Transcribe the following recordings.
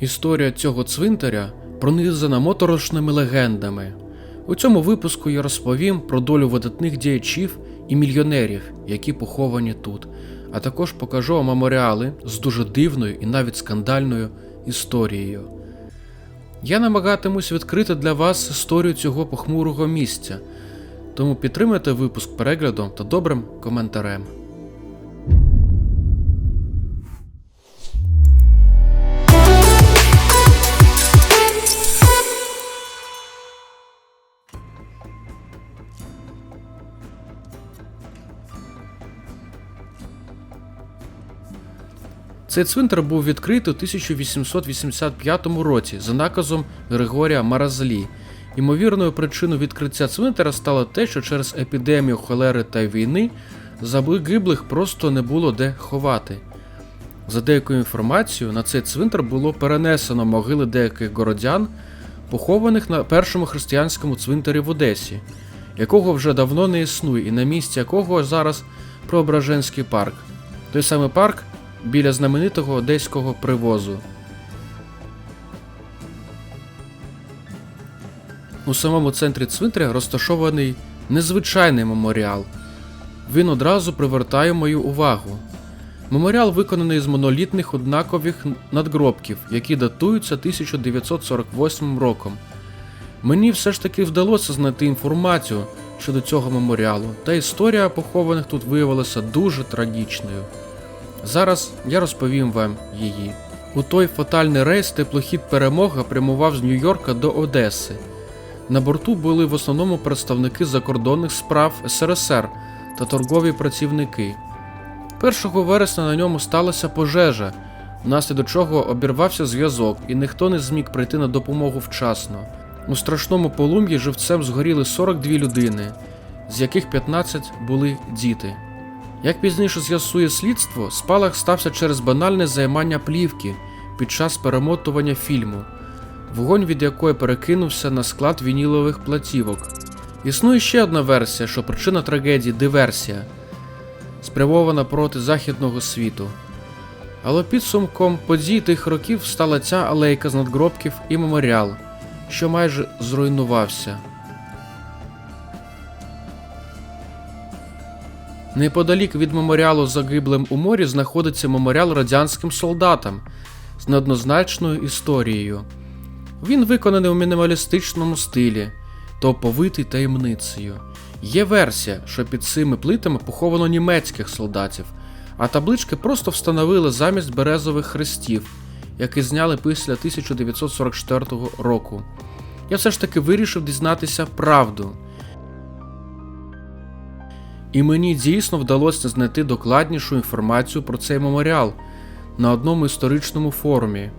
Історія цього цвинтаря пронизана моторошними легендами. У цьому випуску я розповім про долю видатних діячів і мільйонерів, які поховані тут, а також покажу вам меморіали з дуже дивною і навіть скандальною історією. Я намагатимусь відкрити для вас історію цього похмурого місця, тому підтримайте випуск переглядом та добрим коментарем. Цей цвинтар був відкритий у 1885 році за наказом Григорія Маразлі. Ймовірною причиною відкриття цвинтара стало те, що через епідемію холери та війни загиблих просто не було де ховати. За деякою інформацією, на цей цвинтар було перенесено могили деяких городян, похованих на першому християнському цвинтарі в Одесі, якого вже давно не існує, і на місці якого зараз Преображенський парк. Той самий парк біля знаменитого одеського привозу. У самому центрі цвинтаря розташований незвичайний меморіал. Він одразу привертає мою увагу. Меморіал виконаний з монолітних однакових надгробків, які датуються 1948 роком. Мені все ж таки вдалося знайти інформацію щодо цього меморіалу, та історія похованих тут виявилася дуже трагічною. Зараз я розповім вам її. У той фатальний рейс теплохід Перемога прямував з Нью-Йорка до Одеси. На борту були в основному представники закордонних справ СРСР та торгові працівники. 1 вересня на ньому сталася пожежа, внаслідок чого обірвався зв'язок, і ніхто не зміг прийти на допомогу вчасно. У страшному полум'ї живцем згоріли 42 людини, з яких 15 були діти. Як пізніше з'ясує слідство, спалах стався через банальне займання плівки під час перемотування фільму, вогонь від якої перекинувся на склад вінілових платівок. Існує ще одна версія, що причина трагедії диверсія, спрямована проти західного світу. Але підсумком подій тих років стала ця алейка з надгробків і меморіал, що майже зруйнувався. Неподалік від меморіалу загиблим у морі знаходиться меморіал радянським солдатам з неоднозначною історією. Він виконаний у мінімалістичному стилі та оповитий таємницею. Є версія, що під цими плитами поховано німецьких солдатів, а таблички просто встановили замість березових хрестів, які зняли після 1944 року. Я все ж таки вирішив дізнатися правду. І мені дійсно вдалося знайти докладнішу інформацію про цей меморіал на одному історичному форумі.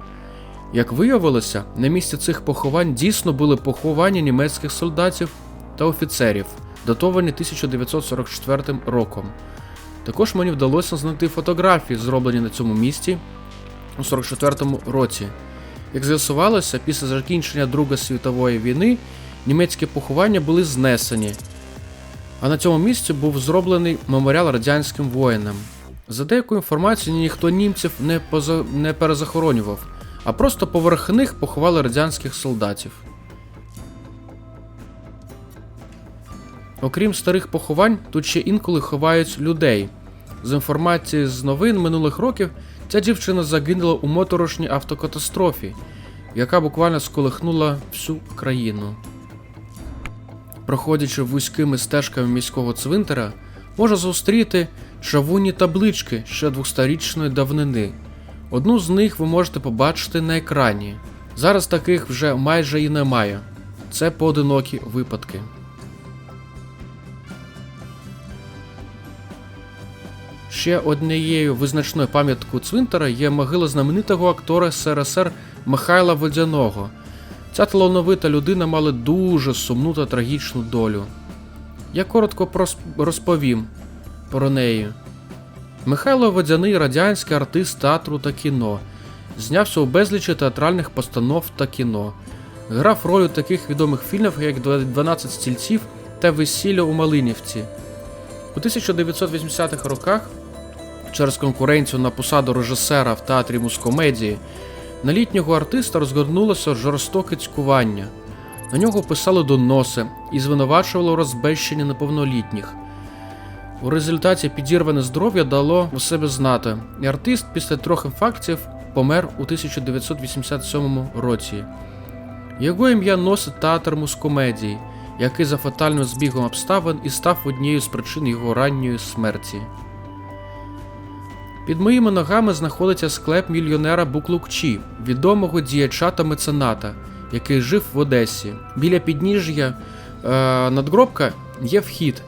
Як виявилося, на місці цих поховань дійсно були поховання німецьких солдатів та офіцерів, датовані 1944 роком. Також мені вдалося знайти фотографії, зроблені на цьому місці у 44-му році. Як з'ясувалося, після закінчення Другої світової війни німецькі поховання були знесені, а на цьому місці був зроблений меморіал радянським воїнам. За деякою інформацією, ніхто німців не, поза... не перезахоронював, а просто поверх них поховали радянських солдатів. Окрім старих поховань, тут ще інколи ховають людей. З інформації з новин минулих років, ця дівчина загинула у моторошній автокатастрофі, яка буквально сколихнула всю країну. Проходячи вузькими стежками міського цвинтара, можна зустріти чавунні таблички ще двохсторічної давнини. Одну з них ви можете побачити на екрані. Зараз таких вже майже і немає. Це поодинокі випадки. Ще однією визначною пам'яткою цвинтара є могила знаменитого актора СРСР Михайла Водяного. Ця талановита людина мала дуже сумну та трагічну долю. Я коротко розповім про неї. Михайло Водяний радянський артист театру та кіно. Знявся у безлічі театральних постанов та кіно. Грав роль у таких відомих фільмах, як «12 стільців та Весілля у Малинівці. У 1980-х роках через конкуренцію на посаду режисера в театрі мускомедії На літнього артиста розгорнулося жорстоке цькування. На нього писали доноси і звинувачували у розбещенні неповнолітніх. У результаті підірване здоров'я дало у себе знати, і артист після трьох інфарктів помер у 1987 році. Його ім'я носить театр мускомедії, який за фатальним збігом обставин і став однією з причин його ранньої смерті. Під моїми ногами знаходиться склеп мільйонера Буклукчі, відомого діяча та мецената, який жив в Одесі. Біля підніжжя е, надгробка є вхід,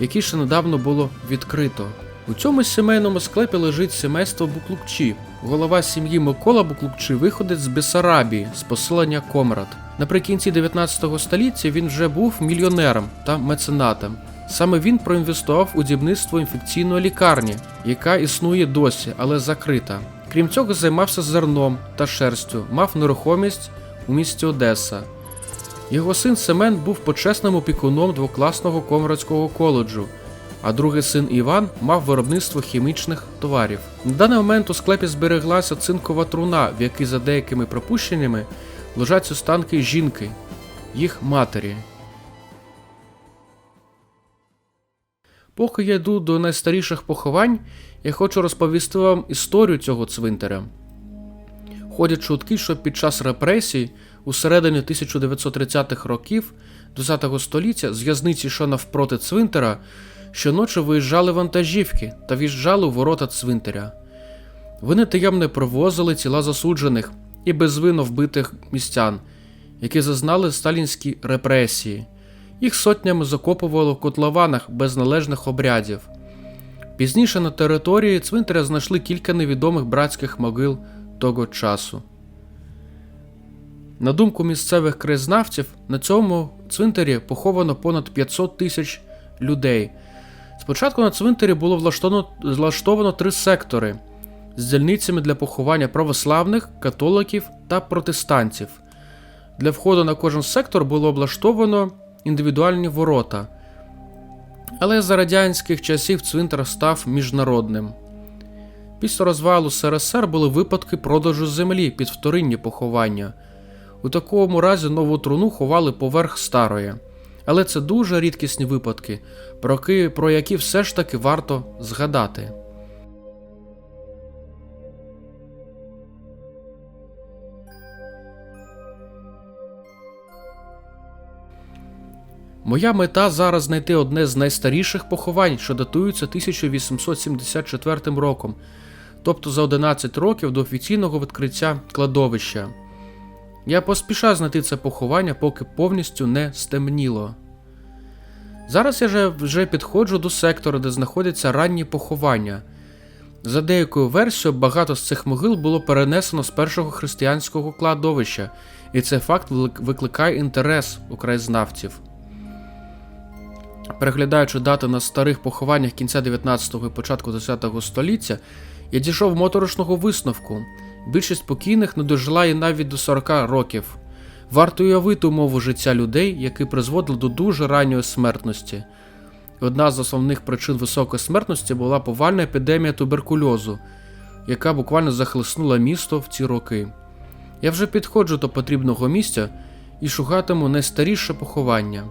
який ще недавно було відкрито. У цьому сімейному склепі лежить сімейство Буклукчі. Голова сім'ї Микола Буклукчі виходить з Бесарабії з поселення Комрад. Наприкінці 19 століття він вже був мільйонером та меценатом. Саме він проінвестував у дібництво інфекційної лікарні, яка існує досі, але закрита. Крім цього, займався зерном та шерстю, мав нерухомість у місті Одеса. Його син Семен був почесним опікуном двокласного комрадського коледжу, а другий син Іван мав виробництво хімічних товарів. На даний момент у склепі збереглася цинкова труна, в якій за деякими припущеннями лежать останки жінки, їх матері. Поки я йду до найстаріших поховань, я хочу розповісти вам історію цього цвинтаря. Ходять чутки, що під час репресій у середині 1930-х років ХХ століття з в'язниці, що навпроти цвинтара, щоночі виїжджали вантажівки та в'їжджали у ворота цвинтаря. Вони таємно привозили тіла засуджених і безвинно вбитих містян, які зазнали сталінські репресії. Їх сотнями закопували в котлованах без належних обрядів. Пізніше на території цвинтаря знайшли кілька невідомих братських могил того часу. На думку місцевих краєзнавців, на цьому цвинтарі поховано понад 500 тисяч людей. Спочатку на цвинтарі було влаштовано, влаштовано три сектори з дільницями для поховання православних, католиків та протестантів. Для входу на кожен сектор було облаштовано індивідуальні ворота. Але за радянських часів цвинтар став міжнародним. Після розвалу СРСР були випадки продажу землі під вторинні поховання. У такому разі нову труну ховали поверх старої. Але це дуже рідкісні випадки, про які, все ж таки варто згадати. Моя мета зараз знайти одне з найстаріших поховань, що датуються 1874 роком, тобто за 11 років до офіційного відкриття кладовища. Я поспішаю знайти це поховання, поки повністю не стемніло. Зараз я вже, підходжу до сектора, де знаходяться ранні поховання. За деякою версією, багато з цих могил було перенесено з першого християнського кладовища, і цей факт викликає інтерес у краєзнавців. Переглядаючи дати на старих похованнях кінця 19-го і початку 10-го століття, я дійшов моторошного висновку. Більшість покійних не дожила і навіть до 40 років. Варто уявити умову життя людей, які призводили до дуже ранньої смертності. Одна з основних причин високої смертності була повальна епідемія туберкульозу, яка буквально захлеснула місто в ці роки. Я вже підходжу до потрібного місця і шукатиму найстаріше поховання.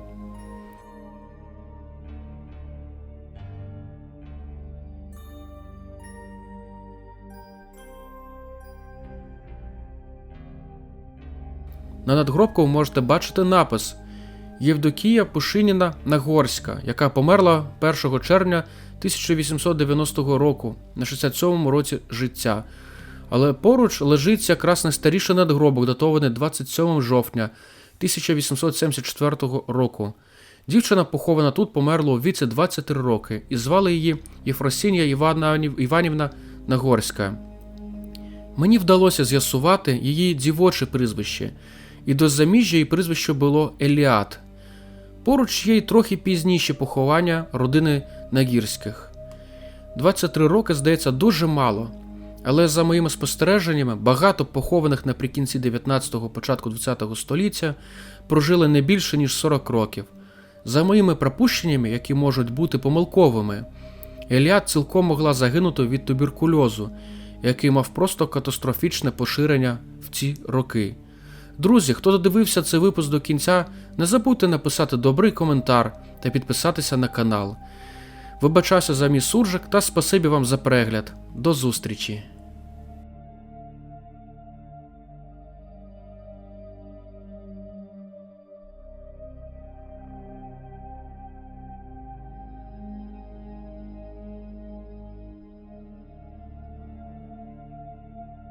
На надгробку ви можете бачити напис Євдокія Пушиніна Нагорська, яка померла 1 червня 1890 року на 67-му році життя. Але поруч лежить якраз найстаріший надгробок, датований 27 жовтня 1874 року. Дівчина похована тут померла у віці 23 роки і звали її Єфросінія Іванівна Нагорська. Мені вдалося з'ясувати її дівоче прізвище і до заміжжя її прізвище було Еліат. Поруч є й трохи пізніші поховання родини Нагірських. 23 роки, здається, дуже мало, але за моїми спостереженнями, багато похованих наприкінці 19-го, початку 20-го століття прожили не більше, ніж 40 років. За моїми припущеннями, які можуть бути помилковими, Еліат цілком могла загинути від туберкульозу, який мав просто катастрофічне поширення в ці роки. Друзі, хто додивився цей випуск до кінця, не забудьте написати добрий коментар та підписатися на канал. Вибачаюся за мій суржик та спасибі вам за перегляд. До зустрічі!